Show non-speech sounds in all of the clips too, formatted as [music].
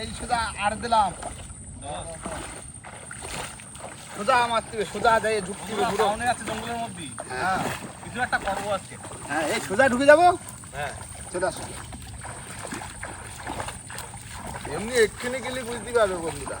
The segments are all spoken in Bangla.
এই সোজা আর দিলাম। সোজা মারতে হবে, সোজা যাই ঢুকতে হবে আছে জঙ্গলের মধ্যে হ্যাঁ। কিছু একটা করব আজকে। হ্যাঁ এই সোজা ঢুকে যাব? হ্যাঁ। চলে আসো। এমনি এক্ষুনি গেলে বুঝতে পারবে বন্ধুরা।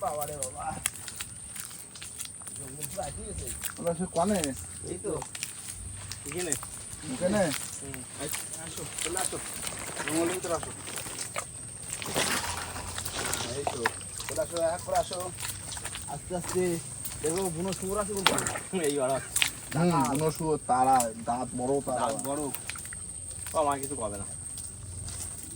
বাবা। ওরা সে কনে? এই তো। এখানে? আসো চলে আসো জঙ্গলের ভিতরে আসো এই তো চলে আসো এক করে আসো আস্তে আস্তে দেখো বুনো শুয়োর আছে বলতে এই বাড়া বুনো শুয়োর তারা। দাঁত বড়। তারা বড় ও আমার কিছু পাবে না।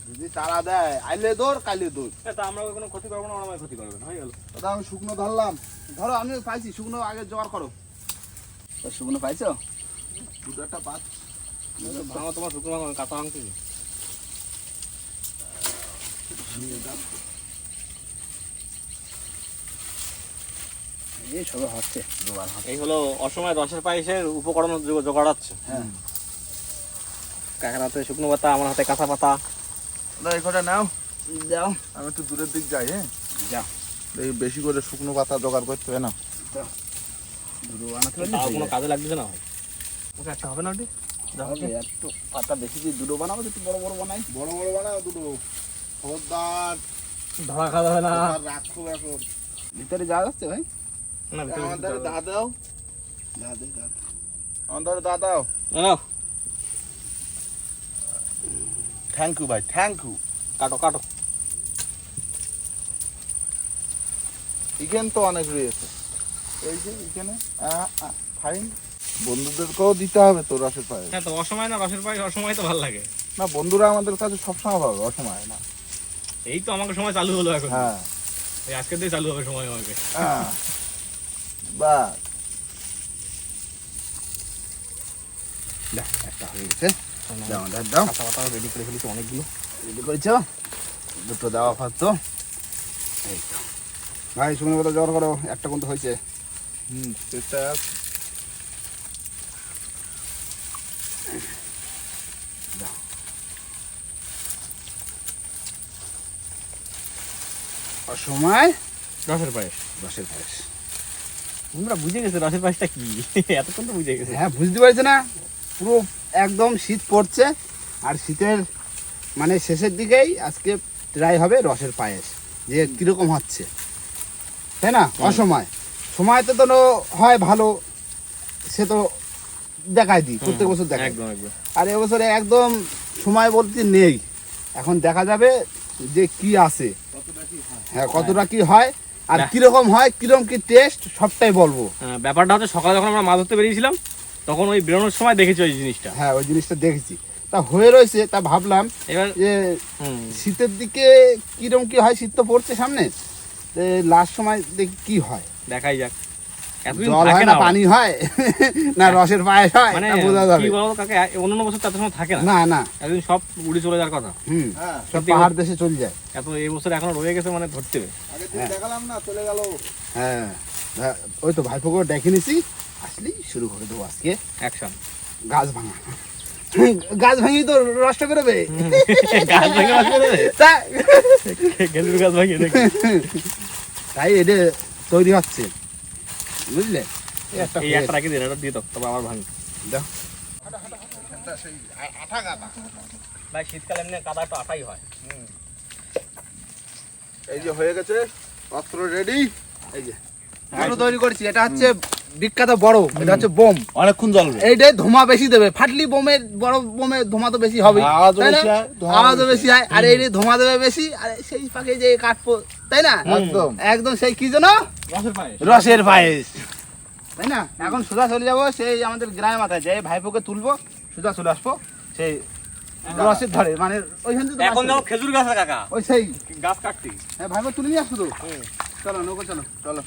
যদি তারা দেয় আইলে দৌড় কাইলে দৌড়। এ, তা আমরা কোনো ক্ষতি করব না ক্ষতি করবে না হয়ে গেল। দাদা আমি শুকনো ধরলাম। ধরো আমি পাইছি শুকনো আগে জোগাড় করো। শুকনো পাইছো? দুটো একটা পাত। ভাঙা তোমার শুকনো ভাঙা কাঁচা ভাঙতে এই সবে হচ্ছে এই হলো অসময় রসের পায়েসের উপকরণ জো- জোগাড় হচ্ছে। হ্যাঁ। কাকার হাতে শুকনো পাতা আমার হাতে কাঁচা পাতা। এই কটা নাও। যাও আমি একটু দূরের দিক যাই হ্যাঁ? যাও। এই বেশি করে শুকনো পাতা জোগাড় করতে হবে না। কোনো কাজে লাগবে না। একটা হবে না ওটি? পাতা বেশি দিয়ে দুটো বানাবো একটু বড় বড় বানাই। বড় বড় বানাও দুটো। খবরদার। ধরা খাওয়া হবে না। রাখো এখন। ভিতরে যাওয়া যাচ্ছে ভাই। না ভিতরে আমাদের ভিতরে- দা দাও। দা দে দা দে। আমাদের দা দাও। না, নাও, থ্যাংক ইউ ভাই থ্যাংক ইউ কাটো কাটো। এখানে তো অনেক রয়েছে। এই যে এখানে। ফাইন বন্ধুদেরকেও দিতে হবে তো রসের পায়ে। হ্যাঁ তো অসময় না রসের পায়েস অসময় তো ভালো লাগে। না বন্ধুরা আমাদের কাছে সবসময় পাবে অসময় না। এই তো আমাকে সময় চালু হলো এখন। হ্যাঁ। এই আজকে দিয়ে চালু হবে সময় আমাকে। হ্যাঁ। বাস একটা হয়ে গেছে। দাও দাও। দাও রেডি করে ফেলেছি অনেকগুলো। রেডি করেছ? দুটো দেওয়া ফার্স্ট এই তো। ভাই শুকনো কথা জোগাড় করো একটা কোনটা হয়েছে। হুম সেটা অসময় রসের পায়েস। রসের পায়েস। তোমরা বুঝে গেছো রসের পায়েসটা কি? [laughs] এতক্ষণ তো বুঝে গেছে। হ্যাঁ বুঝতে পারছে না? পুরো একদম শীত পড়ছে আর শীতের মানে শেষের দিকেই আজকে ট্রাই হবে রসের পায়েস যে কীরকম হচ্ছে। তাই না? অসময়। সময় তো তো হয় ভালো সে তো দেখায় দিই প্রত্যেক বছর দেখায় একদম একদম। আর এবছরে একদম সময় বলতে নেই। এখন দেখা যাবে যে কি আছে হ্যাঁ কতটা কি হয় আর না। কীরকম হয় কীরকম কি টেস্ট সবটাই বলব। আহ, ব্যাপারটা হচ্ছে সকালে যখন আমরা মাছ ধরতে বেরিয়েছিলাম তখন ওই বেরোনোর সময় দেখেছি ওই জিনিসটা। হ্যাঁ ওই জিনিসটা দেখেছি। তা হয়ে রয়েছে তা ভাবলাম এবার যে শীতের দিকে কীরকম কি হয় শীত তো পড়ছে সামনে লাস্ট সময় দেখি কি হয়। দেখাই যাক। জল হয় না পানি হয় [laughs] না রসের পায়েস হয় মানে বোঝা যাবে। কাকে অন্য বছর তো সময় থাকে না। না না। একদিন সব উড়ে চলে যাওয়ার কথা। হুম হ্যাঁ সব পাহাড় দেশে চলে যায়। এত এই বছর এখনও রয়ে গেছে মানে ধরতে হবে। হ্যাঁ। দেখালাম না চলে গেল। হ্যাঁ হ্যাঁ, ওই তো ভাইপোকে ডেকে নিছি। আসলেই শুরু করে দেবো আজকে। অ্যাকশন গাছ ভাঙা। [laughs] গাছ ভাঙি তো রসটা বেরোবে গাছ ভেঙে বেরোবে? গাছ ভাঙিয়ে দেখি তাই এটা তৈরি হচ্ছে। বুঝলে? এই একটা দিন এটা দিয়ে দাও তবে আবার ভাঙি। দাও। আঠা গাদা ভাই শীতকালে এমনি কাদা একটু আটাই হয়। এই যে হয়ে গেছে অস্ত্র রেডি এই যে। দুটো তৈরি করেছি এটা হচ্ছে বিখ্যাত বড় এটা হচ্ছে বোম। অনেকক্ষণ জ্বলবে এইটাই ধোঁয়া বেশি দেবে। ফাটলি বোমের বড় ধোঁয়া তো বেশি হবে আওয়াজও বেশি হয়, আর এই ধোঁয়া দেবে বেশি আর সেই পাকে যে কাটবো তাই না? একদম। একদম সেই কি যেন? রসের পায়েস। তাই না? এখন সোজা চলে যাব সেই আমাদের গ্রামের মাথায় যে ভাইপোকে তুলবো সোজা চলে আসব সেই রসের ধরে মানে ওইখান থেকে এখন যাব খেজুর গাছ কাকা? ওই সেই। গাছ কাটতি। হ্যাঁ ভাইপো তুলে নিয়ে আসব তো? চলো নৌকো চলো চলো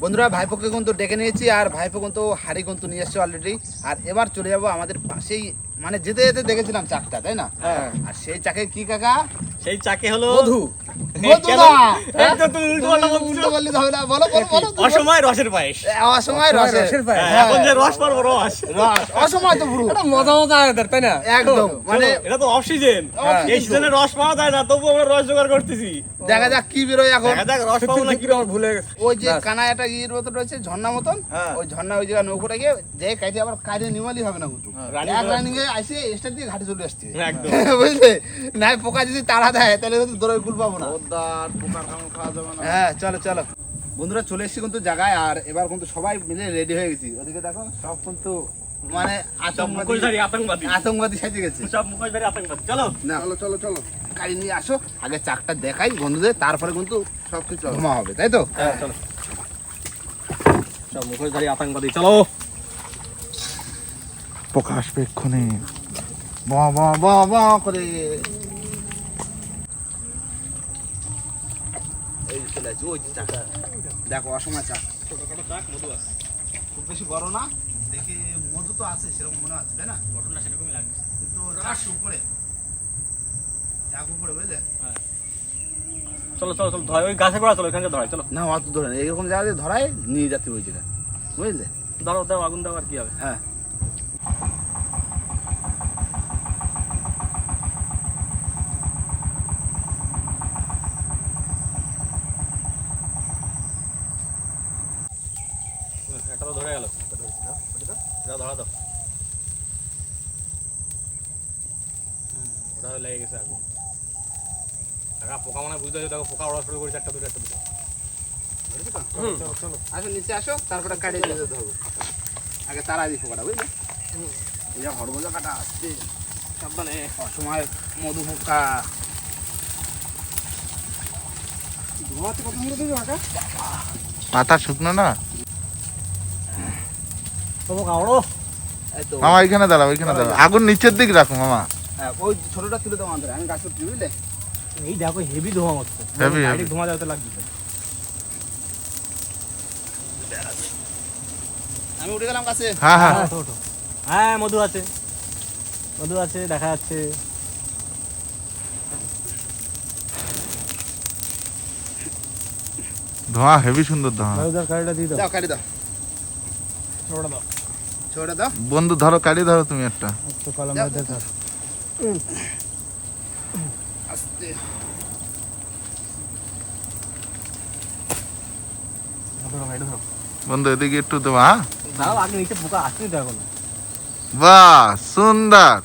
বন্ধুরা ভাইপোকে কিন্তু ডেকে নিয়েছি আর ভাইপো কিন্তু হাড়ি কিন্তু নিয়ে এসছে অলরেডি আর এবার চলে যাব আমাদের পাশেই মানে যেতে যেতে দেখেছিলাম চাকটা তাই না? হ্যাঁ। আর সেই চাকে কি কাকা? সেই চাকে হলো মধু। কেন? না। না। অসময় রসের পায়েস। অসময় রসের। হ্যাঁ, হ্যাঁ। এখন যে রস পারব রস। রস। অসময় তো পুরো। মজা মজা আয়োদের তাই না? একদম। মানে এটা তো অফ সিজন এই সিজনে রস পাওয়া যায় না তবু আমরা রস জোগাড় করতেছি। দেখা যাক কি বেরোয় এখন। দেখা যাক রস পাবো না কি আমার ভুলে গেছে। ওই যে কানায় একটা ইয়ের মতন রয়েছে ঝর্ণা মতন হ্যাঁ। ওই ঝর্ণা ওই জায়গায় নৌকোটা গিয়ে যে কাইটে আবার কাইটে নিমালি হবে না কিন্তু। রানিং এক রানিং এ আসে স্টার দিয়ে ঘাটে চলে আসছে। একদম। [laughs] বুঝলে? নাই পোকা যদি তাড়া দেয় তাহলে কিন্তু দৌড়ে কুল পাবো না। হ্যাঁ চলো চলো। বন্ধুরা চলে এসেছি কিন্তু জায়গায় আর এবার কিন্তু সবাই মিলে রেডি হয়ে গেছি। ওদিকে দেখো সব কিন্তু মানে আতঙ্কবাদী সাজে গেছে। সব মুখোশধারী আতঙ্কবাদী। চলো। না। চলো চলো চলো। গাড়ি নিয়ে আসো আগে চাকটা দেখাই বন্ধুদের তারপরে কিন্তু সবকিছু ঘুমা হবে তাই তো? হ্যাঁ চলো। সব মুখোশধারী আতঙ্কবাদী চলো। পোকা আসবে এক্ষুনি বাহ বাহ বাহ বাহ করে। এই যে চলে আসছি ওই চাকা দেখো অসময় চাক ছোটখাটো চাক মধু আছে খুব বেশি বড় না? দেখি মধু তো আছে সেরকম মনে হচ্ছে তাই না? ঘটনা সেরকমই লাগছে। কিন্তু চাক উপরে। চাক উপরে বুঝলে? চলো চলো চলো ধর ওই গাছে পড়া চলো এখানকে ধরাই চলো। না অত ধরে এইরকম জায়গায় ধরায় নিয়ে যাতে ওই জায়গায় বুঝলে? ধরো দাও আগুন দাও আর কি হবে? হ্যাঁ একটা তো ধরে গেল দাও ধরা দাও। ওটা লেগে গেছে আগুন। টাকা পোকা মানে বুঝতে পারছ দেখো পোকা শুরু করেছে একটা দুটো একটা দুটো। আসো নিচে আসো তারপরে কাটিয়ে দিয়ে ধরবো আগে তারা দিই পোকাটা বুঝলে? এই যে হরমজা কাটা আসছে সাবধানে অসময় মধু পোকা। মাথা শুকনো না? ওড়ো মামা এখানে দাঁড়াও এখানে দাঁড়াও। আগুন নিচের দিক রাখো মামা। হ্যাঁ, ওই ছোটটা তুলে দেবো আমাদের আমি গাছ তুলি বুঝলে? এই দেখো হেভি ধোঁয়া হচ্ছে Heavy, Direct ধোঁয়া যাতে লাগছে। আমি উঠে গেলাম গাছে। হ্যাঁ হ্যাঁ। হ্যাঁ মধু আছে। মধু আছে দেখা যাচ্ছে। ধোঁয়া হেভি সুন্দর ধোঁয়া। দিয়ে দাও। দাও ওটা দাও। ছোটটা দাও। বন্ধু ধরো কাড়ি ধরো তুমি একটা। আস্তে। বন্ধু এদিকে একটু দেবো হ্যাঁ? দাও আগে নিচে পোকা আসছেই তো এখন বাহ সুন্দর।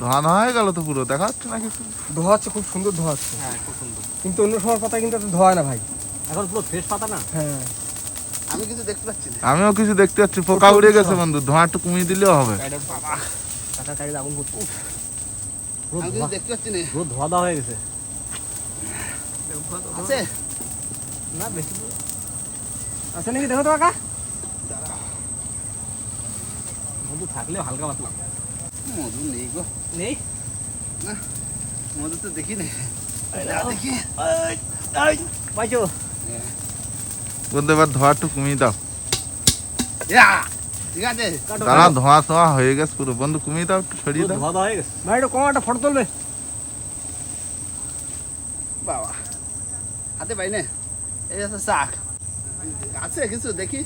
ধোঁয়া ধোঁয়া হয়ে গেল তো পুরো দেখা যাচ্ছে না কিছু ধোয়া হচ্ছে খুব সুন্দর ধোয়া হচ্ছে। হ্যাঁ খুব সুন্দর। কিন্তু অন্য সময় পাতা কিন্তু ধোয়া না ভাই। এখন পুরো ফ্রেশ পাতা না? হ্যাঁ। আমি কিছু দেখতে পাচ্ছি না। আমিও কিছু দেখতে পাচ্ছি পোকা উড়ে গেছে বন্ধু ধোঁয়া একটু কমিয়ে দিলেও হবে। গাড়িটা বাবা আগুন করছে? আমি কিছু দেখতে পাচ্ছি না। পুরো ধোয়া দেওয়া হয়ে গেছে। আছে? না বেশি আছে নাকি? দেখো তো কাকা। মধু থাকলেও হালকা পাতলা। মধু নেই গো। নেই? মধু তো দেখি না। দেখি। পাইছো? বন্ধু এবার ধোঁয়া একটু কমিয়ে দাও। ইয়া, ঠিক আছে দাঁড়া ধোঁয়া ধোঁয়া হয়ে গেছে পুরো। বন্ধু কমিয়ে দাও একটু সরিয়ে দাও। ধোয়া হয়ে গেছে। ভাই কমা একটা ফটো তুলবে। বাবা হাতে পাই না। এই আছে শাক। আছে কিছু দেখি।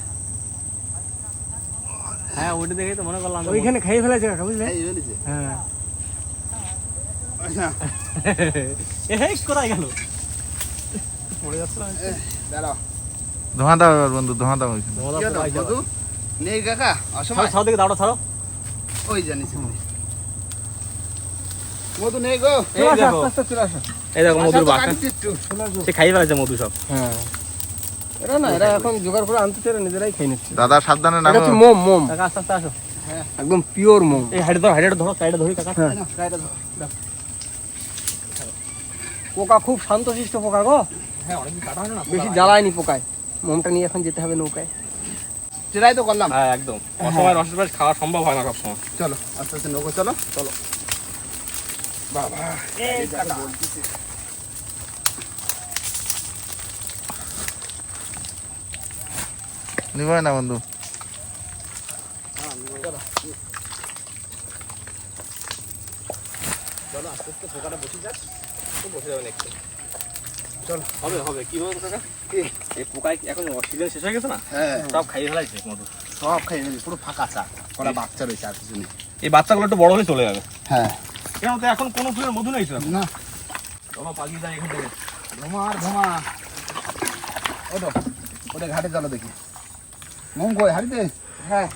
হ্যাঁ দেখেই তো মনে করলাম ওইখানে খাইয়ে ফেলেছে কাকা বুঝলে? হ্যাঁ। [laughs] এ কোথায় গেল? পড়ে যাচ্ছে দাঁড়াও। ধোঁয়া দাও এবার বন্ধু ধোঁয়া দাও নেই কাকা অসময়। ছাড়ো ছাড়ো ওই জানিস মধু নেই গো। এই দেখো। আস্তে আস্তে চলে আসো। এই দেখো মধুর আচ্ছা, বাসা। কাটিছি একটু। চলে আসো সে খাই ফেলেছে মধু সব। হ্যাঁ। এরা না এরা এখন জোগাড় করে আনতে চাই নিজেরাই খেয়ে নিচ্ছে। দাদা সাবধানে নামো। হচ্ছে মোম মোম। কাকা আস্তে আস্তে আসো। একদম পিওর মোম। এই হাইডে ধরো হাইডে ধরো সাইডে ধরি কাকা। হ্যাঁ। ধরো। পোকা খুব শান্তশিষ্ট পোকা গো। হ্যাঁ অনেকদিন কাটা না বেশি জ্বালায়নি পোকায়। মোমটা নিয়ে এখন যেতে হবে নৌকায়। সেটাই তো করলাম। হ্যাঁ একদম। অসময় পাশ খাওয়া সম্ভব হয় না সবসময়। চলো আস্তে আস্তে নৌকো চলো চলো। বাবা। নিবই না বন্ধু। চলো আস্তে আস্তে বসে যাক। বসে যাবে চল। হবে হবে। কি হবে কাকা? এই পোকায় এখন অক্সিজেন শেষ হয়ে গেছে না? হ্যাঁ। সব খাইয়ে ফেলাইছে মধু সব খাই ফেলি পুরো ফাঁকা চা কটা বাচ্চা রয়েছে আর কিছু নেই। এই বাচ্চাগুলো একটু বড় হলে চলে যাবে। হ্যাঁ। কেন তো এখন কোনো ফুলের মধু নেই না। চলো পালিয়ে যায় এখান থেকে। ধোমা ধোমা ওটো ওটা ঘাটে চলো দেখি। মম কই হাড়িতে? হ্যাঁ।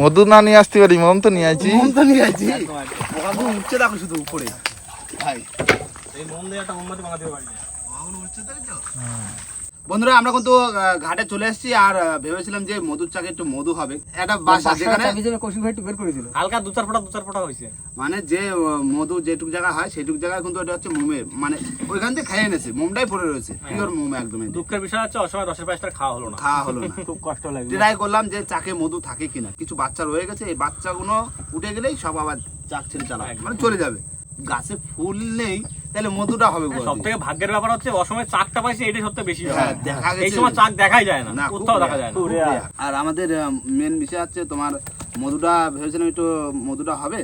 মধু না নিয়ে আসতে পারি মম তো নিয়ে আইছি। মম তো নিয়ে আইছি। উঠছে দেখো শুধু উপরে। ভাই। এই মন দিয়ে একটা মোমবাতি বানাতে পারি। বন্ধুরা আমরা কিন্তু ঘাটে চলে এসেছি আর ভেবেছিলাম যে মধুর চাকে একটু মধু হবে। একটা বাসা যেখানে কৌশিক ভাই একটু বের করে দিল। হালকা দু চার ফোঁটা দু চার ফোঁটা হয়েছে। মানে যে মধু যেটুক জায়গা হয় সেটুক জায়গায় কিন্তু এটা হচ্ছে মোমের। মানে ওইখান থেকে খাইয়ে এনেছে মোমটাই পড়ে রয়েছে। পিওর মোম একদম দুঃখের বিষয় হচ্ছে অসময় দশের পাঁচটা খাওয়া হলো না। খাওয়া হলো না। [laughs] খুব কষ্ট লাগবে ট্রাই করলাম যে চাকে মধু থাকে কিনা। কিছু বাচ্চা রয়ে গেছে এই বাচ্চাগুলো উঠে গেলেই সব আবার চাক ছেড়ে একদম। মানে চলে যাবে। গাছে ফুল নেই তাহলে মধুটা হবে সব থেকে ভাগ্যের ব্যাপার হচ্ছে অসময় চাকটা পাইছে এটাই সবথেকে বেশি হ্যাঁ। দেখা এই সময় চাক দেখাই যায় না কোথাও দেখা যায় না। আর আমাদের মেন বিষয় হচ্ছে তোমার মধুটা ভেবেছিলাম একটু মধুটা হবে।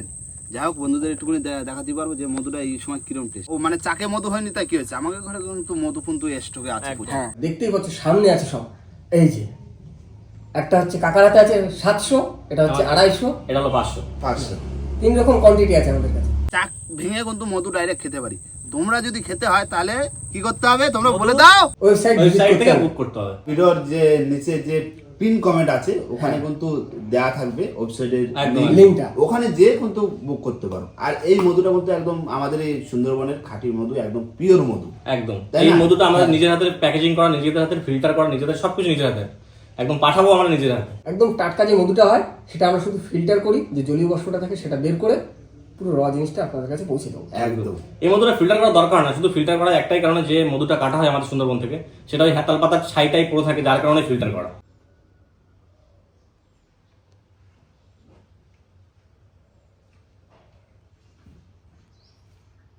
যাই হোক বন্ধুদের একটুখানি দেখাতে পারব যে মধুটা এই সময় কিরম টেস্ট ও মানে চাকে মধু হয়নি তাই কি হয়েছে? আমাদের ঘরে কিন্তু মধু কিন্তু স্টকে আছে হ্যাঁ দেখতেই পাচ্ছ সামনে আছে সব। এই যে একটা হচ্ছে কাকার হাতে আছে সাতশো এটা হচ্ছে আড়াইশো। এটা হলো পাঁচশো। পাঁচশো তিন রকম কোয়ান্টিটি আছে আমাদের কাছে। চাক ভেঙে কিন্তু মধু ডাইরেক্ট খেতে পারি। তোমরা যদি খেতে হয় তাহলে কি করতে হবে? তোমরা বলে দাও। ওয়েবসাইট ওয়েবসাইট থেকে বুক করতে হবে। ভিডিওর যে নিচে যে পিন কমেন্ট আছে ওখানে কিন্তু দেয়া থাকবে ওয়েবসাইটের। লিঙ্কটা ওখানে যে কিন্তু বুক করতে পারো। আর এই মধুটা কিন্তু একদম আমাদের এই সুন্দরবনের খাঁটি মধু একদম পিওর মধু। একদম। তাই এই মধুটা আমাদের হ্যাঁ। নিজের হাতে প্যাকেজিং করা নিজেদের হাতে ফিল্টার করা নিজেদের সবকিছু নিজের হাতে। একদম পাঠাবো আমরা নিজের হাতে। একদম টাটকা যে মধুটা হয় সেটা আমরা শুধু ফিল্টার করি যে জলীয় বাষ্পটা থাকে সেটা বের করে পুরো র জিনিসটা আপনাদের কাছে পৌঁছে দেবো। একদম। এই মধুটা ফিল্টার করা দরকার না শুধু ফিল্টার করা একটাই কারণে যে মধুটা কাটা হয় আমাদের সুন্দরবন থেকে সেটা ওই হাতাল পাতার ছাইটাই পড়ে থাকে যার কারণে ফিল্টার করা।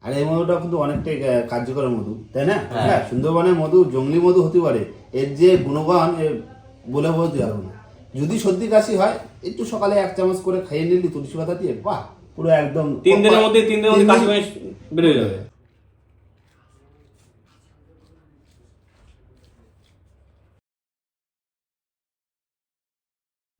আর এই মধুটা কিন্তু অনেকটাই কার্যকর মধু তাই না? হ্যাঁ। সুন্দরবনের মধু জঙ্গলি মধু হতে পারে এর যে গুণগান বলে বলতে পারব না। যদি সর্দি কাশি হয় একটু সকালে এক চামচ করে খাইয়ে নিলি তুলসী পাতা দিয়ে বাহ! পুরো একদম তিন দিনের মধ্যে তিন দিনের মধ্যে কাশি যাবে।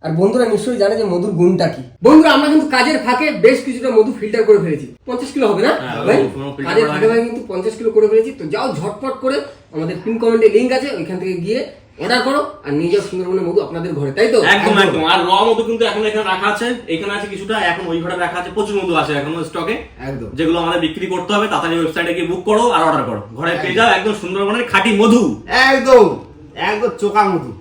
আর বন্ধুরা নিশ্চয়ই জানে যে মধুর গুণটা কি। বন্ধুরা আমরা কিন্তু কাজের ফাঁকে বেশ কিছুটা মধু ফিল্টার করে ফেলেছি। পঞ্চাশ কিলো হবে না? হ্যাঁ, ভাই? কাজের ফাঁকে ফাঁকে কিন্তু পঞ্চাশ কিলো করে ফেলেছি। তো যাও ঝটপট করে আমাদের পিন কমেন্টে লিঙ্ক আছে ওইখান থেকে গিয়ে অর্ডার করো আর নিয়ে যাও সুন্দরবনে মধু আপনাদের ঘরে তাই তো? একদম একদম। আর র মধু কিন্তু এখন এখানে রাখা আছে এখানে আছে কিছুটা এখন ওই ঘরে রাখা আছে প্রচুর মধু আছে এখনও স্টকে একদম। যেগুলো আমাদের বিক্রি করতে হবে তাড়াতাড়ি ওয়েবসাইটে গিয়ে বুক করো আর অর্ডার করো। ঘরে পেয়ে যাও একদম সুন্দরবনের খাঁটি মধু। একদম। একদম চোকা মধু।